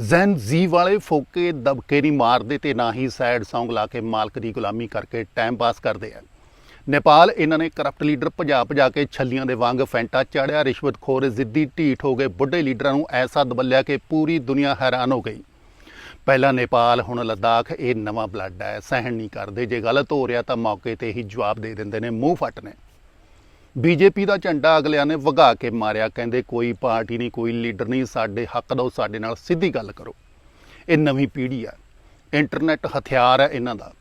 ਜ਼ੈਨ ਜ਼ੀ ਵਾਲੇ ਫੋਕੇ ਦਬਕੇ ਨਹੀਂ ਮਾਰਦੇ ਤੇ ਨਾ ਹੀ ਸੈਡ Song ਲਾ ਕੇ ਮਾਲਕ ਦੀ ਗੁਲਾਮੀ ਕਰਕੇ ਟਾਈਮ ਪਾਸ ਕਰਦੇ ਆ। ਨੇਪਾਲ ਇਹਨਾਂ ਨੇ ਕਰਪਟ ਲੀਡਰ ਭਜਾ ਭਜਾ ਕੇ ਛੱਲੀਆਂ ਦੇ ਵਾਂਗ ਫੈਂਟਾ ਚਾੜਿਆ। ਰਿਸ਼ਵਤਖੋਰ ਜ਼ਿੱਦੀ ਢੀਠ ਹੋ ਗਏ। ਬੁੱਢੇ ਲੀਡਰਾਂ ਨੂੰ ਐਸਾ ਦਬਲਿਆ ਕਿ ਪੂਰੀ ਦੁਨੀਆ ਹੈਰਾਨ ਹੋ ਗਈ। ਪਹਿਲਾਂ ਨੇਪਾਲ, ਹੁਣ ਲੱਦਾਖ, ਇਹ ਨਵਾਂ ਬਲੱਡ ਹੈ। ਸਹਿਣ ਨਹੀਂ ਕਰਦੇ। ਜੇ ਗਲਤ ਹੋ ਰਿਹਾ ਤਾਂ ਮੌਕੇ ਤੇ ਹੀ ਜਵਾਬ ਦੇ ਦਿੰਦੇ ਨੇ। ਮੂੰਹ ਫੱਟ ਨੇ। ਬੀਜੇਪੀ ਦਾ ਝੰਡਾ ਅਗਲਿਆਂ ਨੇ ਵਗਾ ਕੇ ਮਾਰਿਆ। ਕਹਿੰਦੇ ਕੋਈ ਪਾਰਟੀ ਨਹੀਂ, ਕੋਈ ਲੀਡਰ ਨਹੀਂ, ਸਾਡੇ ਹੱਕ ਦੋ ਸਾਡੇ ਨਾਲ ਸਿੱਧੀ ਗੱਲ ਕਰੋ। ਇਹ ਨਵੀਂ ਪੀੜ੍ਹੀ ਆ। ਇੰਟਰਨੈਟ ਹਥਿਆਰ ਹੈ ਇਹਨਾਂ ਦਾ।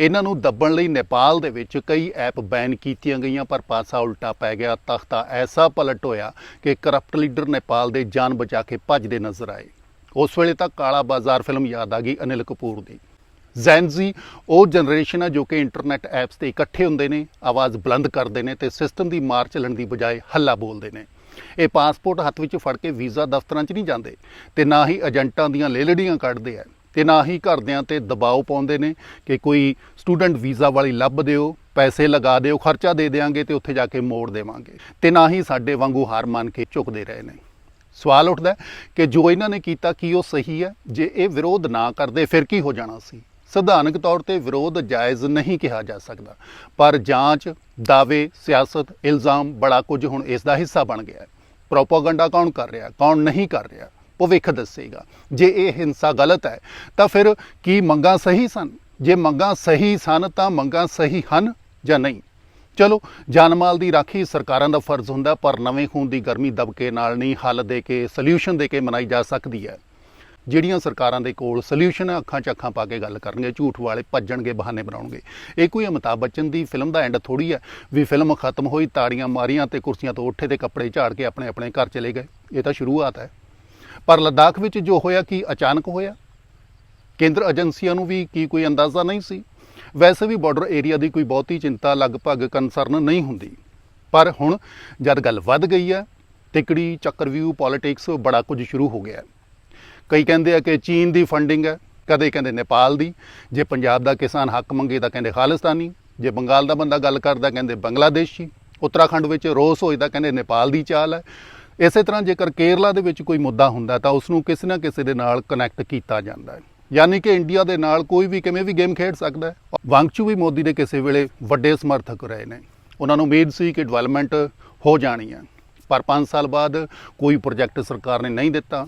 ਇਹਨਾਂ ਨੂੰ ਦੱਬਣ ਲਈ ਨੇਪਾਲ ਦੇ ਵਿੱਚ ਕਈ ਐਪ ਬੈਨ ਕੀਤੀਆਂ ਗਈਆਂ, ਪਰ ਪਾਸਾ ਉਲਟਾ ਪੈ ਗਿਆ। ਤਖਤਾ ਐਸਾ ਪਲਟ ਹੋਇਆ ਕਿ ਕਰਪਟ ਲੀਡਰ ਨੇਪਾਲ ਦੇ ਜਾਨ ਬਚਾ ਕੇ ਭੱਜਦੇ ਨਜ਼ਰ ਆਏ। ਉਸ ਵੇਲੇ ਤਾਂ ਕਾਲਾ ਬਾਜ਼ਾਰ ਫਿਲਮ ਯਾਦ ਆ ਗਈ ਅਨਿਲ ਕਪੂਰ ਦੀ। ਜ਼ੈਨਜ਼ੀ ਉਹ ਜਨਰੇਸ਼ਨ ਹੈ ਜੋ ਕਿ ਇੰਟਰਨੈਟ ਐਪਸ ਤੇ ਇਕੱਠੇ ਹੁੰਦੇ ਨੇ, ਆਵਾਜ਼ ਬੁਲੰਦ ਕਰਦੇ ਨੇ ਤੇ ਸਿਸਟਮ ਦੀ ਮਾਰ ਚੱਲਣ ਦੀ ਬਜਾਏ ਹੱਲਾ ਬੋਲਦੇ ਨੇ। ਇਹ ਪਾਸਪੋਰਟ ਹੱਥ ਵਿੱਚ ਫੜ ਕੇ ਵੀਜ਼ਾ ਦਫ਼ਤਰਾਂ 'ਚ ਨਹੀਂ ਜਾਂਦੇ ਤੇ ਨਾ ਹੀ ਏਜੰਟਾਂ ਦੀਆਂ ਲੇਲੜੀਆਂ ਕੱਢਦੇ ਆ ਤੇ ਨਾ ਹੀ ਘਰਦਿਆਂ ਤੇ ਦਬਾਅ ਪਾਉਂਦੇ ਨੇ ਕਿ ਕੋਈ ਸਟੂਡੈਂਟ ਵੀਜ਼ਾ ਵਾਲੀ ਲੱਭ ਦਿਓ, ਪੈਸੇ ਲਗਾ ਦਿਓ, ਖਰਚਾ ਦੇ ਦੇਵਾਂਗੇ ਤੇ ਉੱਥੇ ਜਾ ਕੇ ਮੋੜ ਦੇਵਾਂਗੇ ਤੇ ਨਾ ਹੀ ਸਾਡੇ ਵਾਂਗੂ ਹਾਰ ਮੰਨ ਕੇ ਝੁਕਦੇ ਰਹੇ ਨੇ। ਸਵਾਲ ਉੱਠਦਾ ਕਿ ਜੋ ਇਹਨਾਂ ਨੇ ਕੀਤਾ ਕੀ ਉਹ ਸਹੀ ਹੈ? ਜੇ ਇਹ ਵਿਰੋਧ ਨਾ ਕਰਦੇ, ਫਿਰ ਕੀ ਹੋ ਜਾਣਾ ਸੀ? ਸੰਵਿਧਾਨਕ ਤੌਰ ਤੇ ਵਿਰੋਧ ਜਾਇਜ਼ ਨਹੀਂ ਕਿਹਾ ਜਾ ਸਕਦਾ। ਪਰ ਜਾਂਚ, ਦਾਅਵੇ, ਸਿਆਸਤ, ਇਲਜ਼ਾਮ ਬੜਾ ਕੁਝ ਹੁਣ ਇਸ ਦਾ ਹਿੱਸਾ ਬਣ ਗਿਆ ਹੈ। ਪ੍ਰੋਪਾਗੈਂਡਾ ਕੌਣ ਕਰ ਰਿਹਾ, ਕੌਣ ਨਹੀਂ ਕਰ ਰਿਹਾ, ਭਵਿੱਖ ਦੱਸੇਗਾ। ਜੇ ਇਹ ਹਿੰਸਾ ਗਲਤ ਹੈ, ਤਾਂ ਫਿਰ ਕੀ ਮੰਗਾਂ ਸਹੀ ਸਨ? ਜੇ ਮੰਗਾਂ ਸਹੀ ਸਨ, ਤਾਂ ਮੰਗਾਂ ਸਹੀ ਹਨ ਜਾਂ ਨਹੀਂ? ਚਲੋ, ਜਾਨਮਾਲ ਦੀ ਰਾਖੀ ਸਰਕਾਰਾਂ ਦਾ ਫਰਜ਼ ਹੁੰਦਾ, ਪਰ ਨਵੇਂ ਖੂਨ ਦੀ ਗਰਮੀ ਦਬਕੇ ਨਾਲ ਨਹੀਂ, ਹੱਲ ਦੇ ਕੇ ਸੋਲੂਸ਼ਨ ਦੇ ਕੇ ਮਨਾਈ ਜਾ ਸਕਦੀ ਹੈ। ਜਿਹੜੀਆਂ ਸਰਕਾਰਾਂ ਦੇ ਕੋਲ ਸੋਲੂਸ਼ਨ ਹੈ ਅੱਖਾਂ 'ਚ ਅੱਖਾਂ ਪਾ ਕੇ ਗੱਲ ਕਰਨਗੇ, ਝੂਠ ਵਾਲੇ ਭੱਜਣਗੇ, ਬਹਾਨੇ ਬਣਾਉਣਗੇ। ਇਹ ਕੋਈ ਅਮਿਤਾਭ ਬੱਚਨ ਦੀ ਫਿਲਮ ਦਾ ਐਂਡ ਥੋੜੀ ਹੈ ਵੀ ਫਿਲਮ ਖਤਮ ਹੋਈ, ਤਾੜੀਆਂ ਮਾਰੀਆਂ ਤੇ ਕੁਰਸੀਆਂ ਤੋਂ ਉੱਠੇ ਤੇ ਕੱਪੜੇ ਝਾੜ ਕੇ ਆਪਣੇ ਆਪਣੇ ਘਰ ਚਲੇ ਗਏ। ਇਹ ਤਾਂ ਸ਼ੁਰੂਆਤ ਹੈ। ਪਰ ਲੱਦਾਖ ਵਿੱਚ ਜੋ ਹੋਇਆ, ਕੀ ਅਚਾਨਕ ਹੋਇਆ? ਕੇਂਦਰ ਏਜੰਸੀਆਂ ਨੂੰ ਵੀ ਕੀ ਕੋਈ ਅੰਦਾਜ਼ਾ ਨਹੀਂ ਸੀ? ਵੈਸੇ ਵੀ ਬਾਰਡਰ ਏਰੀਆ ਦੀ ਕੋਈ ਬਹੁਤੀ ਚਿੰਤਾ ਲਗਭਗ ਕਨਸਰਨ ਨਹੀਂ ਹੁੰਦੀ। ਪਰ ਹੁਣ ਜਦ ਗੱਲ ਵੱਧ ਗਈ ਹੈ, ਤਿਕੜੀ ਚੱਕਰਵਿਊ ਪੋਲਿਟਿਕਸ ਬੜਾ ਕੁਝ ਸ਼ੁਰੂ ਹੋ ਗਿਆ ਕਈ ਕਹਿੰਦੇ ਆ ਕਿ ਚੀਨ ਦੀ ਫੰਡਿੰਗ ਹੈ, ਕਦੇ ਕਹਿੰਦੇ ਨੇਪਾਲ ਦੀ। ਜੇ ਪੰਜਾਬ ਦਾ ਕਿਸਾਨ ਹੱਕ ਮੰਗੇ ਤਾਂ ਕਹਿੰਦੇ ਖਾਲਿਸਤਾਨੀ। ਜੇ ਬੰਗਾਲ ਦਾ ਬੰਦਾ ਗੱਲ ਕਰਦਾ ਕਹਿੰਦੇ ਬੰਗਲਾਦੇਸ਼ੀ। ਉੱਤਰਾਖੰਡ ਵਿੱਚ ਰੋਸ ਹੋਈਦਾ ਕਹਿੰਦੇ ਨੇਪਾਲ ਦੀ ਚਾਲ ਹੈ। ਇਸੇ ਤਰ੍ਹਾਂ ਜੇਕਰ ਕੇਰਲਾ ਦੇ ਵਿੱਚ ਕੋਈ ਮੁੱਦਾ ਹੁੰਦਾ ਤਾਂ ਉਸ ਨੂੰ ਕਿਸੇ ਨਾ ਕਿਸੇ ਦੇ ਨਾਲ ਕਨੈਕਟ ਕੀਤਾ ਜਾਂਦਾ ਹੈ। ਯਾਨੀ ਕਿ ਇੰਡੀਆ ਦੇ ਨਾਲ ਕੋਈ ਵੀ ਕਿਵੇਂ ਵੀ ਗੇਮ ਖੇਡ ਸਕਦਾ ਹੈ। ਵਾਂਗਚੂ ਵੀ ਮੋਦੀ ਦੇ ਕਿਸੇ ਵੇਲੇ ਵੱਡੇ ਸਮਰਥਕ ਰਹੇ ਨੇ। ਉਹਨਾਂ ਨੂੰ ਉਮੀਦ ਸੀ ਕਿ ਡਿਵੈਲਪਮੈਂਟ ਹੋ ਜਾਣੀ ਹੈ। ਪਰ 5 ਸਾਲ ਬਾਅਦ ਕੋਈ ਪ੍ਰੋਜੈਕਟ ਸਰਕਾਰ ਨੇ ਨਹੀਂ ਦਿੱਤਾ।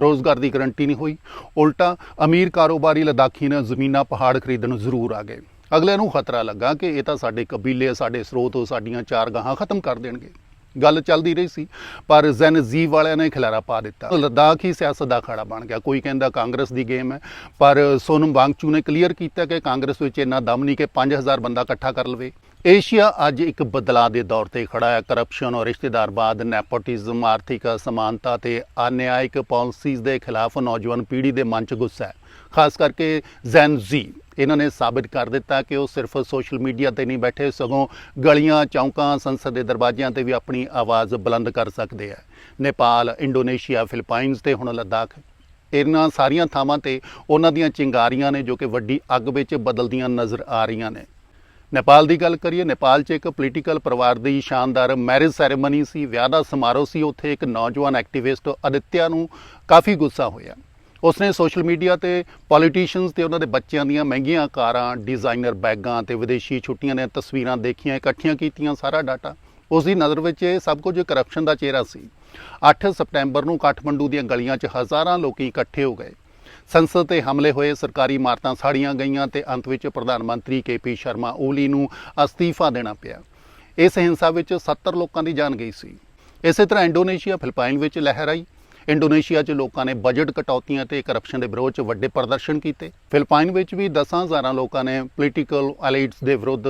ਰੋਜ਼ਗਾਰ ਦੀ ਗਰੰਟੀ ਨਹੀਂ ਹੋਈ। ਉਲਟਾ ਅਮੀਰ ਕਾਰੋਬਾਰੀ ਲਦਾਖੀ ਨੇ ਜ਼ਮੀਨਾਂ ਪਹਾੜ ਖਰੀਦਣ ਜ਼ਰੂਰ ਆ ਗਏ। ਅਗਲਿਆਂ ਨੂੰ ਖਤਰਾ ਲੱਗਾ ਕਿ ਇਹ ਤਾਂ ਸਾਡੇ ਕਬੀਲੇ, ਸਾਡੇ ਸਰੋਤ, ਸਾਡੀਆਂ ਚਾਰ ਗਾਹਾਂ ਖਤਮ ਕਰ ਦੇਣਗੇ। ਗੱਲ ਚੱਲਦੀ ਰਹੀ ਸੀ, ਪਰ ਜ਼ੈਨ ਜ਼ੀ ਵਾਲਿਆਂ ਨੇ ਖਿਲਾਰਾ ਪਾ ਦਿੱਤਾ। ਲਦਾਖ ਹੀ ਸਿਆਸਤ ਦਾ ਖਾੜਾ ਬਣ ਗਿਆ। ਕੋਈ ਕਹਿੰਦਾ ਕਾਂਗਰਸ ਦੀ ਗੇਮ ਹੈ, ਪਰ ਸੋਨਮ ਵਾਂਗਚੂ ਨੇ ਕਲੀਅਰ ਕੀਤਾ ਕਿ ਕਾਂਗਰਸ ਵਿੱਚ ਇੰਨਾ ਦਮ ਨਹੀਂ ਕਿ 5000 ਬੰਦਾ ਇਕੱਠਾ ਕਰ ਲਵੇ। ਏਸ਼ੀਆ ਅੱਜ ਇੱਕ ਬਦਲਾਅ ਦੇ ਦੌਰ ਤੇ ਖੜਾ ਹੈ। ਕਰਪਸ਼ਨ ਔਰ ਰਿਸ਼ਤੇਦਾਰਵਾਦ ਨੈਪੋਟਿਜ਼ਮ ਆਰਥਿਕ ਅਸਮਾਨਤਾ ਤੇ ਅਨਿਆਇਕ ਪਾਲਿਸੀਜ਼ ਦੇ ਖਿਲਾਫ ਨੌਜਵਾਨ ਪੀੜ੍ਹੀ ਦੇ ਮਨ 'ਚ ਗੁੱਸਾ ਹੈ। ਖਾਸ ਕਰਕੇ ਜ਼ੈਨ ਜ਼ੀ ਇਹਨਾਂ ਨੇ ਸਾਬਿਤ ਕਰ ਦਿੱਤਾ ਕਿ ਉਹ ਸਿਰਫ ਸੋਸ਼ਲ ਮੀਡੀਆ ਤੇ ਨਹੀਂ ਬੈਠੇ, ਸਗੋਂ ਗਲੀਆਂ, ਚੌਂਕਾਂ, ਸੰਸਦ ਦੇ ਦਰਵਾਜ਼ਿਆਂ ਤੇ ਵੀ ਆਪਣੀ ਆਵਾਜ਼ ਬੁਲੰਦ ਕਰ ਸਕਦੇ ਆ ਨੇਪਾਲ, ਇੰਡੋਨੇਸ਼ੀਆ, ਫਿਲੀਪਾਈਨਸ ਤੇ ਹੁਣ ਲੱਦਾਖ। ਇਹਨਾਂ ਸਾਰੀਆਂ ਥਾਵਾਂ ਤੇ ਉਹਨਾਂ ਦੀਆਂ ਚਿੰਗਾਰੀਆਂ ਨੇ ਜੋ ਕਿ ਵੱਡੀ ਅੱਗ ਵਿੱਚ ਬਦਲਦੀਆਂ ਨਜ਼ਰ ਆ ਰਹੀਆਂ ਨੇ। ਨੇਪਾਲ ਦੀ ਗੱਲ ਕਰੀਏ, ਨੇਪਾਲ 'ਚ ਇੱਕ ਪੋਲੀਟੀਕਲ ਪਰਿਵਾਰ ਦੀ ਸ਼ਾਨਦਾਰ ਮੈਰਿਜ ਸੈਰੇਮਨੀ ਸੀ, ਵਿਆਹ ਦਾ ਸਮਾਰੋਹ ਸੀ, ਉੱਥੇ ਇੱਕ ਨੌਜਵਾਨ ਐਕਟਿਵਿਸਟ ਅਦਿੱਤਿਆ ਨੂੰ ਕਾਫੀ ਗੁੱਸਾ ਹੋਇਆ। ਉਸਨੇ ਸੋਸ਼ਲ ਮੀਡੀਆ ਤੇ ਪੋਲੀਟੀਸ਼ੀਅਨਸ ਤੇ ਉਹਨਾਂ ਦੇ ਬੱਚਿਆਂ ਦੀਆਂ ਮਹਿੰਗੀਆਂ ਕਾਰਾਂ ਡਿਜ਼ਾਈਨਰ ਬੈਗਾਂ ਤੇ ਵਿਦੇਸ਼ੀ ਛੁੱਟੀਆਂ ਦੀਆਂ ਤਸਵੀਰਾਂ ਦੇਖੀਆਂ, ਇਕੱਠੀਆਂ ਕੀਤੀਆਂ ਸਾਰਾ ਡਾਟਾ ਉਸ ਦੀ ਨਜ਼ਰ ਵਿੱਚ ਇਹ ਸਭ ਕੁਝ ਕਰਪਸ਼ਨ ਦਾ ਚਿਹਰਾ ਸੀ। 8 ਸਪਟੈਂਬਰ ਨੂੰ ਕਾਠਮੰਡੂ ਦੀਆਂ ਗਲੀਆਂ 'ਚ ਹਜ਼ਾਰਾਂ ਲੋਕੀ ਇਕੱਠੇ ਹੋ ਗਏ। ਸੰਸਦ ਤੇ ਹਮਲੇ ਹੋਏ ਸਰਕਾਰੀ ਇਮਾਰਤਾਂ ਸਾੜੀਆਂ ਗਈਆਂ ਤੇ ਅੰਤ ਵਿੱਚ ਪ੍ਰਧਾਨ ਮੰਤਰੀ ਕੇਪੀ ਸ਼ਰਮਾ ਓਲੀ ਨੂੰ ਅਸਤੀਫਾ ਦੇਣਾ ਪਿਆ। ਇਸ ਹਿੰਸਾ ਵਿੱਚ 70 ਲੋਕਾਂ ਦੀ ਜਾਨ ਗਈ ਸੀ। ਇਸੇ ਤਰ੍ਹਾਂ ਇੰਡੋਨੇਸ਼ੀਆ ਫਿਲਪਾਈਨ ਵਿੱਚ ਲਹਿਰ ਆਈ। ਇੰਡੋਨੇਸ਼ੀਆ 'ਚ ਲੋਕਾਂ ਨੇ ਬਜਟ ਕਟੌਤੀਆਂ ਤੇ ਕਰਪਸ਼ਨ ਦੇ ਵਿਰੋਧ 'ਚ ਵੱਡੇ ਪ੍ਰਦਰਸ਼ਨ ਕੀਤੇ। ਫਿਲਪਾਈਨ ਵਿੱਚ ਵੀ 10000 ਲੋਕਾਂ ਨੇ ਪੋਲੀਟੀਕਲ ਐਲੀਟਸ ਦੇ ਵਿਰੁੱਧ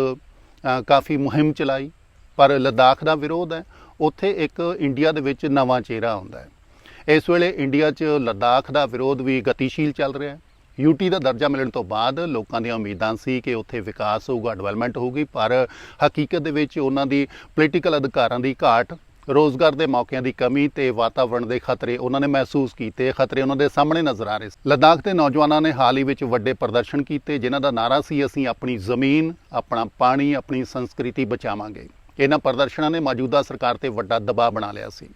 ਕਾਫੀ ਮੁਹਿੰਮ ਚਲਾਈ। ਪਰ ਲਦਾਖ ਦਾ ਵਿਰੋਧ ਹੈ। ਉੱਥੇ ਇੱਕ ਇੰਡੀਆ ਦੇ ਵਿੱਚ ਨਵਾਂ ਚਿਹਰਾ ਆਉਂਦਾ ਹੈ। ਇਸ ਵੇਲੇ ਇੰਡੀਆ 'ਚ ਲਦਾਖ ਦਾ ਵਿਰੋਧ ਵੀ ਗਤੀਸ਼ੀਲ ਚੱਲ ਰਿਹਾ ਹੈ। ਯੂਟੀ ਦਾ ਦਰਜਾ ਮਿਲਣ ਤੋਂ ਬਾਅਦ ਲੋਕਾਂ ਦੀਆਂ ਉਮੀਦਾਂ ਸੀ ਕਿ ਉੱਥੇ ਵਿਕਾਸ ਹੋਊਗਾ ਡਿਵੈਲਪਮੈਂਟ ਹੋਊਗੀ, ਪਰ ਹਕੀਕਤ ਦੇ ਵਿੱਚ ਉਹਨਾਂ ਦੀ ਪੋਲੀਟੀਕਲ ਅਧਿਕਾਰਾਂ ਦੀ ਘਾਟ, ਰੋਜ਼ਗਾਰ ਦੇ ਮੌਕਿਆਂ ਦੀ ਕਮੀ ਤੇ ਵਾਤਾਵਰਣ ਦੇ ਖਤਰੇ ਉਹਨਾਂ ਨੇ ਮਹਿਸੂਸ ਕੀਤੇ। ਖਤਰੇ ਉਹਨਾਂ ਦੇ ਸਾਹਮਣੇ ਨਜ਼ਰ ਆ ਰਹੇ ਸੀ। ਲਦਾਖ ਦੇ ਨੌਜਵਾਨਾਂ ਨੇ ਹਾਲ ਹੀ ਵਿੱਚ ਵੱਡੇ ਪ੍ਰਦਰਸ਼ਨ ਕੀਤੇ, ਜਿਨ੍ਹਾਂ ਦਾ ਨਾਰਾ ਸੀ, ਅਸੀਂ ਆਪਣੀ ਜ਼ਮੀਨ, ਆਪਣਾ ਪਾਣੀ, ਆਪਣੀ ਸੰਸਕ੍ਰਿਤੀ ਬਚਾਵਾਂਗੇ। ਇਹਨਾਂ ਪ੍ਰਦਰਸ਼ਨਾਂ ਨੇ ਮੌਜੂਦਾ ਸਰਕਾਰ ਤੇ ਵੱਡਾ ਦਬਾਅ ਬਣਾ ਲਿਆ ਸੀ।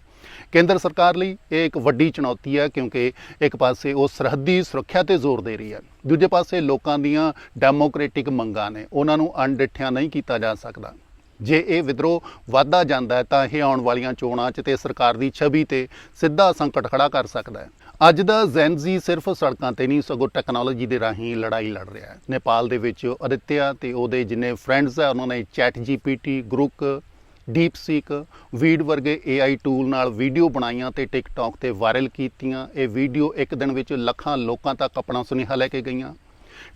ਕੇਂਦਰ ਸਰਕਾਰ ਲਈ ਇਹ ਇੱਕ ਵੱਡੀ ਚੁਣੌਤੀ ਹੈ ਕਿਉਂਕਿ ਇੱਕ ਪਾਸੇ ਉਹ ਸਰਹੱਦੀ ਸੁਰੱਖਿਆ ਤੇ ਜ਼ੋਰ ਦੇ ਰਹੀ ਹੈ, ਦੂਜੇ ਪਾਸੇ ਲੋਕਾਂ ਦੀਆਂ ਡੈਮੋਕ੍ਰੈਟਿਕ ਮੰਗਾਂ ਨੇ, ਉਹਨਾਂ ਨੂੰ ਅਣਡਿੱਠਿਆ ਨਹੀਂ ਕੀਤਾ ਜਾ ਸਕਦਾ। ਜੇ ਇਹ ਵਿਦਰੋਹ ਵੱਧਦਾ ਜਾਂਦਾ ਹੈ, ਤਾਂ ਇਹ ਆਉਣ ਵਾਲੀਆਂ ਚੋਣਾਂ 'ਚ ਤੇ ਸਰਕਾਰ ਦੀ ਛਵੀ ਤੇ ਸਿੱਧਾ ਸੰਕਟ ਖੜਾ ਕਰ ਸਕਦਾ ਹੈ। ਅੱਜ ਦਾ ਜ਼ੈਨਜ਼ੀ ਸਿਰਫ ਸੜਕਾਂ ਤੇ ਨਹੀਂ, ਸਗੋਂ ਟੈਕਨੋਲੋਜੀ ਦੇ ਰਾਹੀਂ ਲੜਾਈ ਲੜ ਰਿਹਾ ਹੈ। ਨੇਪਾਲ ਦੇ ਵਿੱਚ ਅਦਿੱਤਿਆ ਤੇ ਉਹਦੇ ਜਿੰਨੇ ਫਰੈਂਡਸ ਆ ਉਹਨਾਂ ਨੇ ChatGPT Grok DeepSeek Veed ਵਰਗੇ AI ਟੂਲ ਨਾਲ ਵੀਡੀਓ ਬਣਾਈਆਂ ਤੇ ਟਿਕਟੌਕ ਤੇ ਵਾਇਰਲ ਕੀਤੀਆਂ। ਇਹ ਵੀਡੀਓ ਇੱਕ ਦਿਨ ਵਿੱਚ ਲੱਖਾਂ ਲੋਕਾਂ ਤੱਕ ਆਪਣਾ ਸੁਨੇਹਾ ਲੈ ਕੇ ਗਈਆਂ।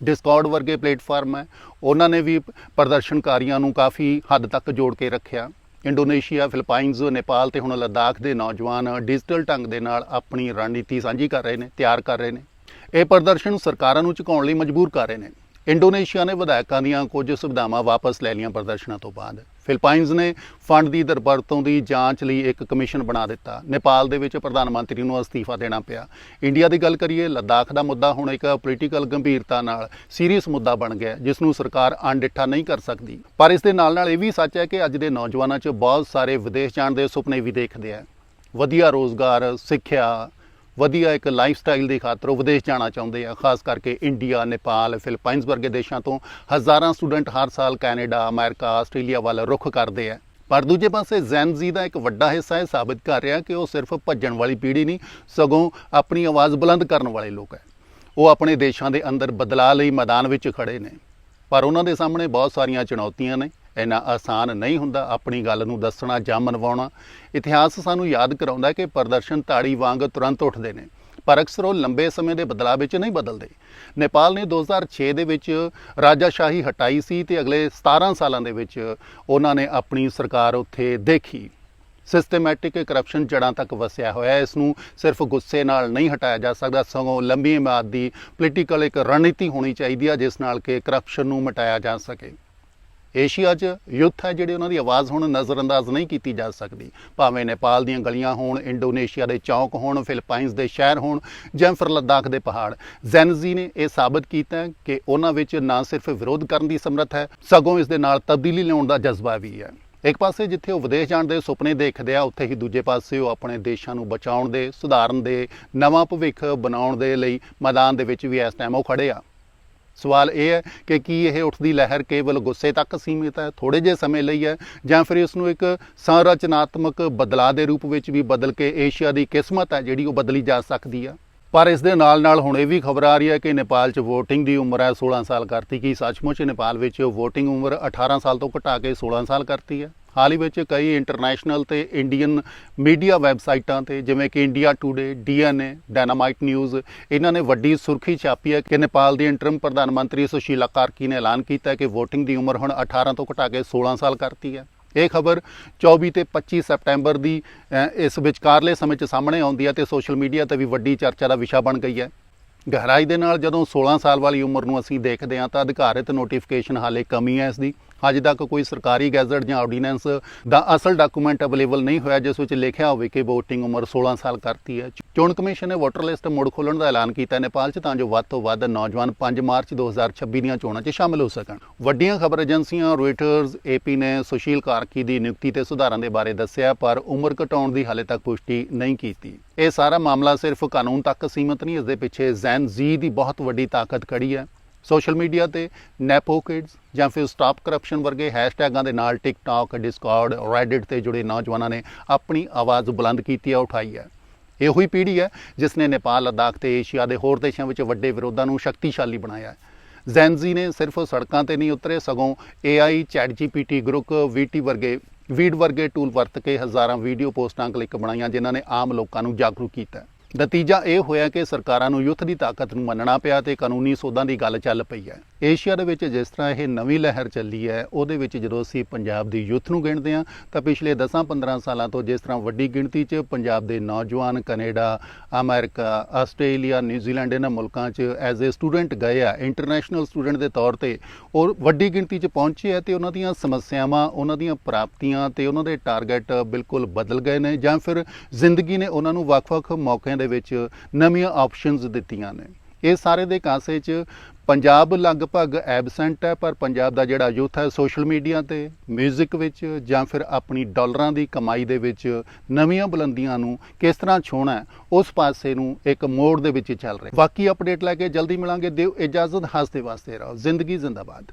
ਡਿਸਕਾਰਡ ਵਰਗੇ ਪਲੇਟਫਾਰਮ ਹੈ। ਉਹਨਾਂ ਨੇ ਵੀ ਪ੍ਰਦਰਸ਼ਨਕਾਰੀਆਂ ਨੂੰ ਕਾਫੀ ਹੱਦ ਤੱਕ ਜੋੜ ਕੇ ਰੱਖਿਆ। ਇੰਡੋਨੇਸ਼ੀਆ ਫਿਲੀਪਾਈਨਜ਼ ਨੇਪਾਲ ਤੇ ਹੁਣ ਲਦਾਖ ਦੇ ਨੌਜਵਾਨ ਡਿਜੀਟਲ ਢੰਗ ਦੇ ਨਾਲ ਆਪਣੀ ਰਣਨੀਤੀ ਸਾਂਝੀ ਕਰ ਰਹੇ ਨੇ, ਤਿਆਰ ਕਰ ਰਹੇ ਨੇ। ਇਹ ਪ੍ਰਦਰਸ਼ਨ ਸਰਕਾਰਾਂ ਨੂੰ ਝੁਕਾਉਣ ਲਈ ਮਜਬੂਰ ਕਰ ਰਹੇ ਨੇ। ਇੰਡੋਨੇਸ਼ੀਆ ਨੇ ਵਿਧਾਇਕਾਂ ਦੀਆਂ ਕੁਝ ਸੁਵਿਧਾਵਾਂ ਵਾਪਸ ਲੈ ਲਈਆਂ ਪ੍ਰਦਰਸ਼ਨਾਂ ਤੋਂ ਬਾਅਦ। ਫਿਲੀਪਾਈਨਜ਼ ਨੇ ਫੰਡ ਦੀ ਦਰਬਰਤੋਂ ਦੀ ਜਾਂਚ ਲਈ ਇੱਕ ਕਮਿਸ਼ਨ ਬਣਾ ਦਿੱਤਾ। ਨੇਪਾਲ ਦੇ ਵਿੱਚ ਪ੍ਰਧਾਨ ਮੰਤਰੀ ਨੂੰ ਅਸਤੀਫਾ ਦੇਣਾ ਪਿਆ। ਇੰਡੀਆ ਦੀ ਗੱਲ ਕਰੀਏ, ਲੱਦਾਖ ਦਾ ਮੁੱਦਾ ਹੁਣ ਇੱਕ ਪੋਲੀਟੀਕਲ ਗੰਭੀਰਤਾ ਨਾਲ ਸੀਰੀਅਸ ਮੁੱਦਾ ਬਣ ਗਿਆ ਜਿਸ ਨੂੰ ਸਰਕਾਰ ਅਣਡਿੱਠਾ ਨਹੀਂ ਕਰ ਸਕਦੀ। ਪਰ ਇਸ ਦੇ ਨਾਲ ਨਾਲ ਇਹ ਵੀ ਸੱਚ ਹੈ ਕਿ ਅੱਜ ਦੇ ਨੌਜਵਾਨਾਂ 'ਚ ਬਹੁਤ ਸਾਰੇ ਵਿਦੇਸ਼ ਜਾਣ ਦੇ ਸੁਪਨੇ ਵੀ ਦੇਖਦੇ ਆ। ਵਧੀਆ ਰੋਜ਼ਗਾਰ, ਸਿੱਖਿਆ ਵਧੀਆ ਇੱਕ ਲਾਈਫ ਸਟਾਈਲ ਦੀ ਖਾਤਰ ਉਹ ਵਿਦੇਸ਼ ਜਾਣਾ ਚਾਹੁੰਦੇ ਆ, ਖਾਸ ਕਰਕੇ ਇੰਡੀਆ, ਨੇਪਾਲ ਫਿਲੀਪਾਈਨਜ਼ ਵਰਗੇ ਦੇਸ਼ਾਂ ਤੋਂ ਹਜ਼ਾਰਾਂ ਸਟੂਡੈਂਟ ਹਰ ਸਾਲ ਕੈਨੇਡਾ, ਅਮਰੀਕਾ, ਆਸਟ੍ਰੇਲੀਆ ਵੱਲ ਰੁਖ ਕਰਦੇ ਆ। ਪਰ ਦੂਜੇ ਪਾਸੇ ਜ਼ੈਨਜ਼ੀ ਦਾ ਇੱਕ ਵੱਡਾ ਹਿੱਸਾ ਇਹ ਸਾਬਿਤ ਕਰ ਰਿਹਾ ਕਿ ਉਹ ਸਿਰਫ ਭੱਜਣ ਵਾਲੀ ਪੀੜ੍ਹੀ ਨਹੀਂ, ਸਗੋਂ ਆਪਣੀ ਆਵਾਜ਼ ਬੁਲੰਦ ਕਰਨ ਵਾਲੇ ਲੋਕ ਹੈ ਉਹ ਆਪਣੇ ਦੇਸ਼ਾਂ ਦੇ ਅੰਦਰ ਬਦਲਾਅ ਲਈ ਮੈਦਾਨ ਵਿੱਚ ਖੜੇ ਨੇ। ਪਰ ਉਹਨਾਂ ਦੇ ਸਾਹਮਣੇ ਬਹੁਤ ਸਾਰੀਆਂ ਚੁਣੌਤੀਆਂ ਨੇ। ਇੰਨਾ ਆਸਾਨ ਨਹੀਂ ਹੁੰਦਾ ਆਪਣੀ ਗੱਲ ਨੂੰ ਦੱਸਣਾ ਜਾਂ ਮਨਵਾਉਣਾ। ਇਤਿਹਾਸ ਸਾਨੂੰ ਯਾਦ ਕਰਾਉਂਦਾ ਹੈ ਕਿ ਪ੍ਰਦਰਸ਼ਨ ਤਾੜੀ ਵਾਂਗ ਤੁਰੰਤ ਉੱਠਦੇ ਨੇ, ਪਰ ਅਕਸਰ ਉਹ ਲੰਬੇ ਸਮੇਂ ਦੇ ਬਦਲਾਅ ਵਿੱਚ ਨਹੀਂ ਬਦਲਦੇ। ਨੇਪਾਲ ਨੇ 2006 ਦੇ ਵਿੱਚ ਰਾਜਾਸ਼ਾਹੀ ਹਟਾਈ ਸੀ ਤੇ ਅਗਲੇ 17 ਸਾਲਾਂ ਦੇ ਵਿੱਚ ਉਹਨਾਂ ਨੇ ਆਪਣੀ ਸਰਕਾਰ ਉੱਥੇ ਦੇਖੀ। ਸਿਸਟਮੈਟਿਕ ਕਰਪਸ਼ਨ ਜੜਾਂ ਤੱਕ ਵਸਿਆ ਹੋਇਆ ਹੈ ਇਸ ਨੂੰ ਸਿਰਫ ਗੁੱਸੇ ਨਾਲ ਨਹੀਂ ਹਟਾਇਆ ਜਾ ਸਕਦਾ, ਸਗੋਂ ਲੰਬੀ ਇਮਾਦ ਦੀ ਪੋਲੀਟੀਕਲ ਇੱਕ ਰਣਨੀਤੀ ਹੋਣੀ ਚਾਹੀਦੀ ਹੈ ਜਿਸ ਨਾਲ ਕਿ ਕਰਪਸ਼ਨ ਨੂੰ ਮਿਟਾਇਆ ਜਾ ਸਕੇ। ਏਸ਼ੀਆ 'ਚ ਯੁੱਥ ਹੈ ਜਿਹੜੇ ਉਹਨਾਂ ਦੀ ਆਵਾਜ਼ ਹੁਣ ਨਜ਼ਰਅੰਦਾਜ਼ ਨਹੀਂ ਕੀਤੀ ਜਾ ਸਕਦੀ। ਭਾਵੇਂ ਨੇਪਾਲ ਦੀਆਂ ਗਲੀਆਂ ਹੋਣ, ਇੰਡੋਨੇਸ਼ੀਆ ਦੇ ਚੌਂਕ ਹੋਣ ਫਿਲੀਪਾਈਨਜ਼ ਦੇ ਸ਼ਹਿਰ ਹੋਣ ਜਾਂ ਫਿਰ ਲੱਦਾਖ ਦੇ ਪਹਾੜ। ਜ਼ੈਨਜ਼ੀ ਨੇ ਇਹ ਸਾਬਤ ਕੀਤਾ ਕਿ ਉਹਨਾਂ ਵਿੱਚ ਨਾ ਸਿਰਫ ਵਿਰੋਧ ਕਰਨ ਦੀ ਸਮਰੱਥ ਹੈ, ਸਗੋਂ ਇਸ ਦੇ ਨਾਲ ਤਬਦੀਲੀ ਲਿਆਉਣ ਦਾ ਜਜ਼ਬਾ ਵੀ ਹੈ। ਇੱਕ ਪਾਸੇ ਜਿੱਥੇ ਉਹ ਵਿਦੇਸ਼ ਜਾਣ ਦੇ ਸੁਪਨੇ ਦੇਖਦੇ ਆ, ਉੱਥੇ ਹੀ ਦੂਜੇ ਪਾਸੇ ਉਹ ਆਪਣੇ ਦੇਸ਼ਾਂ ਨੂੰ ਬਚਾਉਣ ਦੇ, ਸੁਧਾਰਨ ਦੇ, ਨਵਾਂ ਭਵਿੱਖ ਬਣਾਉਣ ਦੇ ਲਈ ਮੈਦਾਨ ਦੇ ਵਿੱਚ ਵੀ ਇਸ ਟਾਈਮ ਉਹ ਖੜੇ ਆ। ਸਵਾਲ ਇਹ ਹੈ ਕਿ ਕੀ ਇਹ ਉੱਠਦੀ ਲਹਿਰ ਕੇਵਲ ਗੁੱਸੇ ਤੱਕ ਸੀਮਿਤ ਹੈ ਥੋੜੇ ਜਿਹੇ ਸਮੇਂ ਲਈ ਹੈ, ਜਾਂ ਫਿਰ ਇਸ ਨੂੰ ਇੱਕ ਸੰਰਚਨਾਤਮਕ ਬਦਲਾਅ ਦੇ ਰੂਪ ਵਿੱਚ ਵੀ ਬਦਲ ਕੇ ਏਸ਼ੀਆ ਦੀ ਕਿਸਮਤ ਹੈ ਜਿਹੜੀ ਉਹ ਬਦਲੀ ਜਾ ਸਕਦੀ ਆ? ਪਰ ਇਸ ਦੇ ਨਾਲ ਨਾਲ ਹੁਣ ਇਹ ਵੀ ਖਬਰ ਆ ਰਹੀ ਹੈ ਕਿ ਨੇਪਾਲ 'ਚ VOTING ਦੀ ਉਮਰ ਹੈ 16 ਸਾਲ ਕਰਤੀ, ਕੀ ਸੱਚਮੁੱਚ ਨੇਪਾਲ ਵਿੱਚ VOTING ਉਮਰ 18 ਸਾਲ ਤੋਂ ਘਟਾ ਕੇ 16 ਸਾਲ ਕਰਤੀ ਹੈ? ਹਾਲ ਹੀ ਵਿੱਚ ਕਈ ਇੰਟਰਨੈਸ਼ਨਲ ਤੇ ਇੰਡੀਅਨ ਮੀਡੀਆ ਵੈਬਸਾਈਟਾਂ ਤੇ ਜਿਵੇਂ ਕਿ India Today DNA dynamite news ਇਹਨਾਂ ਨੇ ਵੱਡੀ ਸੁਰਖੀ ਛਾਪੀ ਹੈ ਕਿ ਨੇਪਾਲ ਦੀ ਇੰਟਰਮ ਪ੍ਰਧਾਨ ਮੰਤਰੀ ਸੁਸ਼ੀਲਾ ਕਾਰਕੀ ਨੇ ਐਲਾਨ ਕੀਤਾ ਕਿ VOTING ਦੀ ਉਮਰ ਹੁਣ 18 ਤੋਂ ਘਟਾ ਕੇ 16 ਸਾਲ ਕਰਤੀ ਹੈ। ਇਹ ਖਬਰ 24 ਤੇ 25 ਸਪਟੈਂਬਰ ਦੀ ਇਸ ਵਿਚਕਾਰਲੇ ਸਮੇਂ 'ਚ ਸਾਹਮਣੇ ਆਉਂਦੀ ਹੈ ਤੇ ਸੋਸ਼ਲ ਮੀਡੀਆ ਤੇ ਵੀ ਵੱਡੀ ਚਰਚਾ ਦਾ ਵਿਸ਼ਾ ਬਣ ਗਈ ਹੈ। ਗਹਿਰਾਈ ਦੇ ਨਾਲ ਜਦੋਂ 16 ਸਾਲ ਵਾਲੀ ਉਮਰ ਨੂੰ ਅਸੀਂ ਦੇਖਦੇ ਹਾਂ ਤਾਂ ਅਧਿਕਾਰਿਤ ਨੋਟੀਫਿਕੇਸ਼ਨ ਹਾਲੇ ਕਮੀ ਹੈ ਇਸ ਦੀ। ਅਜੇ ਤੱਕ ਕੋਈ ਸਰਕਾਰੀ ਗੈਜ਼ਟ ਜਾਂ ਆਰਡੀਨੈਂਸ ਦਾ ਅਸਲ ਡਾਕੂਮੈਂਟ ਅਵੇਲੇਬਲ ਨਹੀਂ ਹੋਇਆ, ਜਿਸ ਵਿੱਚ ਲਿਖਿਆ ਹੋਵੇ ਕਿ VOTING ਉਮਰ 16 ਸਾਲ ਕਰਤੀ ਹੈ। ਚੋਣ ਕਮਿਸ਼ਨ ਨੇ ਵੋਟਰ ਲਿਸਟ ਮੁੜ ਖੋਲ੍ਹਣ ਦਾ ਐਲਾਨ ਕੀਤਾ। ਨੇਪਾਲ 'ਚ ਤਾਂ ਜੋ ਵੱਧ ਤੋਂ ਵੱਧ ਨੌਜਵਾਨ 5 ਮਾਰਚ 2026 ਦੀਆਂ ਚੋਣਾਂ 'ਚ ਸ਼ਾਮਲ ਹੋ ਸਕਣ। ਵੱਡੀਆਂ ਖਬਰ ਏਜੰਸੀਆਂ ਰੋਇਟਰਸ ਏਪੀ ਨੇ ਸੁਸ਼ੀਲ ਕਾਰਕੀ ਦੀ ਨਿਯੁਕਤੀ ਤੇ ਸੁਧਾਰਾਂ ਦੇ ਬਾਰੇ ਦੱਸਿਆ, ਪਰ ਉਮਰ ਘਟਾਉਣ ਦੀ ਹਾਲੇ ਤੱਕ ਪੁਸ਼ਟੀ ਨਹੀਂ ਕੀਤੀ। ਇਹ ਸਾਰਾ ਮਾਮਲਾ ਸਿਰਫ ਕਾਨੂੰਨ ਤੱਕ ਸੀਮਤ ਨਹੀਂ, ਇਸ ਦੇ ਪਿੱਛੇ ਜ਼ੈਨ ਜ਼ੀ ਦੀ ਬਹੁਤ ਵੱਡੀ ਤਾਕਤ ਖੜੀ ਹੈ। ਸੋਸ਼ਲ ਮੀਡੀਆ ਤੇ ਨੈਪੋ ਕਿਡਸ ਜਾਂ ਫਿਰ ਸਟਾਪ ਕਰਪਸ਼ਨ ਵਰਗੇ ਹੈਸ਼ਟੈਗਾਂ ਦੇ ਨਾਲ ਟਿਕਟੌਕ ਡਿਸਕਾਰਡ ਰੈਡਿਟ ਤੇ ਜੁੜੇ ਨੌਜਵਾਨਾਂ ਨੇ ਆਪਣੀ ਆਵਾਜ਼ ਬੁਲੰਦ ਕੀਤੀ ਹੈ, ਉਠਾਈ ਹੈ। ਇਹੋ ਹੀ ਪੀੜ੍ਹੀ ਹੈ ਜਿਸ ਨੇ ਨੇਪਾਲ, ਲੱਦਾਖ ਤੇ ਏਸ਼ੀਆ ਦੇ ਹੋਰ ਦੇਸ਼ਾਂ ਵਿੱਚ ਵੱਡੇ ਵਿਰੋਧਾਂ ਨੂੰ ਸ਼ਕਤੀਸ਼ਾਲੀ ਬਣਾਇਆ ਹੈ। ਜ਼ੈਨਜ਼ੀ ਨੇ ਸਿਰਫ ਸੜਕਾਂ ਤੇ ਨਹੀਂ ਉਤਰੇ, ਸਗੋਂ AI chat GPT Grok VT ਵਰਗੇ, ਵੀਡ ਵਰਗੇ ਟੂਲ ਵਰਤ ਕੇ ਹਜ਼ਾਰਾਂ ਵੀਡੀਓ ਪੋਸਟਾਂ ਕਲਿੱਕ ਬਣਾਈਆਂ, ਜਿਨ੍ਹਾਂ ਨੇ ਆਮ ਲੋਕਾਂ ਨੂੰ ਜਾਗਰੂਕ ਕੀਤਾ ਨਤੀਜਾ ਇਹ ਹੋਇਆ ਕਿ ਸਰਕਾਰਾਂ ਨੂੰ ਯੁੱਥ ਦੀ ਤਾਕਤ ਨੂੰ ਮੰਨਣਾ ਪਿਆ ਤੇ ਕਾਨੂੰਨੀ ਸੋਧਾਂ ਦੀ ਗੱਲ ਚੱਲ ਪਈ ਹੈ। ਏਸ਼ੀਆ ਦੇ ਵਿੱਚ ਜਿਸ ਤਰ੍ਹਾਂ ਇਹ ਨਵੀਂ ਲਹਿਰ ਚੱਲੀ ਹੈ, ਉਹਦੇ ਵਿੱਚ ਜਦੋਂ ਅਸੀਂ ਪੰਜਾਬ ਦੀ ਯੂਥ ਨੂੰ ਗਿਣਦੇ ਹਾਂ, ਤਾਂ ਪਿਛਲੇ 10-15 ਸਾਲਾਂ ਤੋਂ ਜਿਸ ਤਰ੍ਹਾਂ ਵੱਡੀ ਗਿਣਤੀ 'ਚ ਪੰਜਾਬ ਦੇ ਨੌਜਵਾਨ ਕੈਨੇਡਾ, ਅਮਰੀਕਾ, ਆਸਟ੍ਰੇਲੀਆ, ਨਿਊਜ਼ੀਲੈਂਡ ਇਹਨਾਂ ਮੁਲਕਾਂ 'ਚ ਐਜ਼ ਅ ਸਟੂਡੈਂਟ ਗਏ ਆ ਇੰਟਰਨੈਸ਼ਨਲ ਸਟੂਡੈਂਟ ਦੇ ਤੌਰ ਤੇ ਔਰ ਵੱਡੀ ਗਿਣਤੀ 'ਚ ਪਹੁੰਚੇ ਆ ਤੇ ਉਹਨਾਂ ਦੀਆਂ ਸਮੱਸਿਆਵਾਂ, ਉਹਨਾਂ ਦੀਆਂ ਪ੍ਰਾਪਤੀਆਂ ਤੇ ਉਹਨਾਂ ਦੇ ਟਾਰਗੇਟ ਬਿਲਕੁਲ ਬਦਲ ਗਏ ਨੇ ਜਾਂ ਫਿਰ ਜ਼ਿੰਦਗੀ ਨੇ ਉਹਨਾਂ ਨੂੰ ਵੱਖ-ਵੱਖ ਮੌਕਿਆਂ ਦੇ ਵਿੱਚ ਨਵੀਆਂ ਆਪਸ਼ਨਸ ਦਿੱਤੀਆਂ ਨੇ। ਇਹ ਸਾਰੇ ਦੇ ਕਾਂਸੇ 'ਚ ਪੰਜਾਬ ਲਗਭਗ ਐਬਸੈਂਟ ਹੈ, ਪਰ ਪੰਜਾਬ ਦਾ ਜਿਹੜਾ ਯੂਥ ਹੈ ਸੋਸ਼ਲ ਮੀਡੀਆ ਤੇ 뮤직 ਵਿੱਚ ਜਾਂ ਫਿਰ ਆਪਣੀ ਡਾਲਰਾਂ ਦੀ ਕਮਾਈ ਦੇ ਵਿੱਚ ਨਵੀਆਂ ਬੁਲੰਦੀਆਂ ਨੂੰ ਕਿਸ ਤਰ੍ਹਾਂ ਛੋਣਾ ਉਸ ਪਾਸੇ ਨੂੰ ਇੱਕ ਮੋੜ ਦੇ ਵਿੱਚ ਚੱਲ ਰਿਹਾ ਬਾਕੀ ਅਪਡੇਟ ਲੈ ਕੇ ਜਲਦੀ ਮਿਲਾਂਗੇ। ਦਿਓ ਇਜਾਜ਼ਤ ਹੱਸਦੇ ਵਾਸਤੇ ਰਹੋ। ਜ਼ਿੰਦਗੀ ਜ਼ਿੰਦਾਬਾਦ।